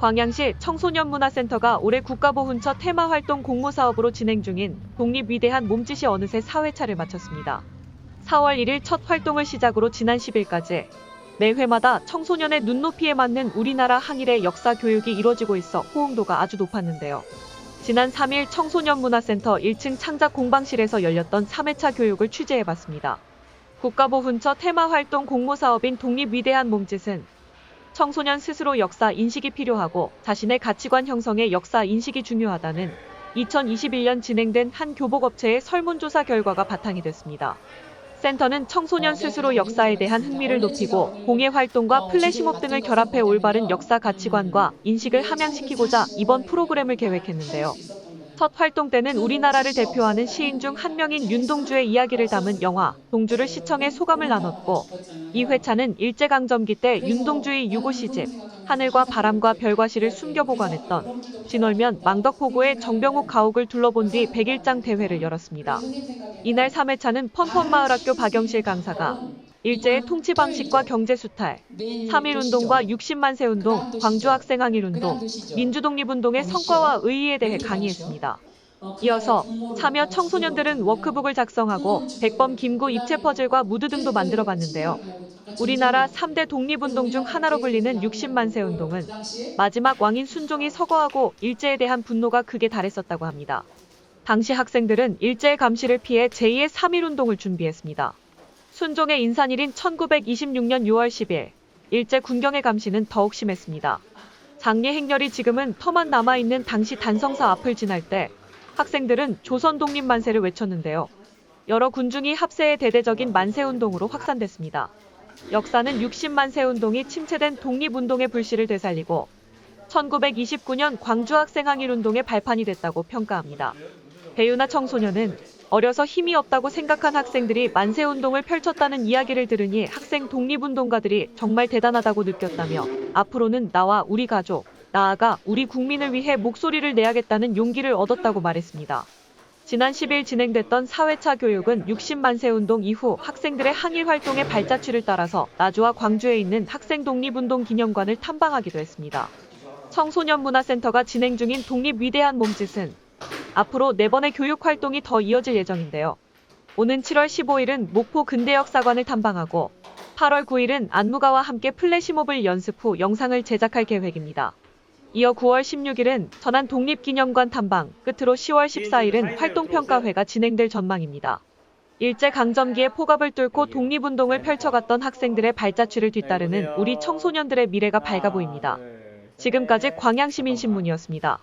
광양시 청소년문화센터가 올해 국가보훈처 테마활동 공모사업으로 진행 중인 독립위대한 몸짓이 어느새 4회차를 마쳤습니다. 4월 1일 첫 활동을 시작으로 지난 10일까지 매 회마다 청소년의 눈높이에 맞는 우리나라 항일의 역사 교육이 이뤄지고 있어 호응도가 아주 높았는데요. 지난 3일 청소년문화센터 1층 창작 공방실에서 열렸던 3회차 교육을 취재해봤습니다. 국가보훈처 테마활동 공모사업인 독립위대한 몸짓은 청소년 스스로 역사 인식이 필요하고 자신의 가치관 형성에 역사 인식이 중요하다는 2021년 진행된 한 교복업체의 설문조사 결과가 바탕이 됐습니다. 센터는 청소년 스스로 역사에 대한 흥미를 높이고 공예 활동과 플래시몹 등을 결합해 올바른 역사 가치관과 인식을 함양시키고자 이번 프로그램을 계획했는데요. 첫 활동 때는 우리나라를 대표하는 시인 중 한 명인 윤동주의 이야기를 담은 영화 동주를 시청해 소감을 나눴고 이 회차는 일제강점기 때 윤동주의 유고 시집 하늘과 바람과 별과 시를 숨겨 보관했던 진월면 망덕포구의 정병욱 가옥을 둘러본 뒤 100일장 대회를 열었습니다. 이날 3회차는 펀펀마을학교 박영실 강사가 일제의 통치 방식과 경제 수탈, 3.1운동과 60만 세 운동, 광주 학생 항일 운동, 민주 독립 운동의 성과와 의의에 대해 강의했습니다. 이어서 참여 청소년들은 워크북을 작성하고 백범 김구 입체 퍼즐과 무드 등도 만들어 봤는데요. 우리나라 3대 독립운동 중 하나로 불리는 60만 세 운동은 마지막 왕인 순종이 서거하고 일제에 대한 분노가 극에 달했었다고 합니다. 당시 학생들은 일제의 감시를 피해 제2의 3.1 운동을 준비했습니다. 순종의 인산일인 1926년 6월 10일, 일제 군경의 감시는 더욱 심했습니다. 장례 행렬이 지금은 터만 남아있는 당시 단성사 앞을 지날 때 학생들은 조선 독립 만세를 외쳤는데요. 여러 군중이 합세의 대대적인 만세 운동으로 확산됐습니다. 역사는 60만세 운동이 침체된 독립운동의 불씨를 되살리고 1929년 광주 학생항일 운동의 발판이 됐다고 평가합니다. 배우나 청소년은 어려서 힘이 없다고 생각한 학생들이 만세 운동을 펼쳤다는 이야기를 들으니 학생 독립운동가들이 정말 대단하다고 느꼈다며 앞으로는 나와 우리 가족, 나아가 우리 국민을 위해 목소리를 내야겠다는 용기를 얻었다고 말했습니다. 지난 10일 진행됐던 4회차 교육은 60만세 운동 이후 학생들의 항일 활동의 발자취를 따라서 나주와 광주에 있는 학생 독립운동 기념관을 탐방하기도 했습니다. 청소년문화센터가 진행 중인 독립 위대한 몸짓은 앞으로 4번의 교육 활동이 더 이어질 예정인데요. 오는 7월 15일은 목포 근대역사관을 탐방하고 8월 9일은 안무가와 함께 플래시몹을 연습 후 영상을 제작할 계획입니다. 이어 9월 16일은 전안 독립기념관 탐방, 끝으로 10월 14일은 활동평가회가 진행될 전망입니다. 일제강점기의 포갑을 뚫고 독립운동을 펼쳐갔던 학생들의 발자취를 뒤따르는 우리 청소년들의 미래가 밝아 보입니다. 지금까지 광양시민신문이었습니다.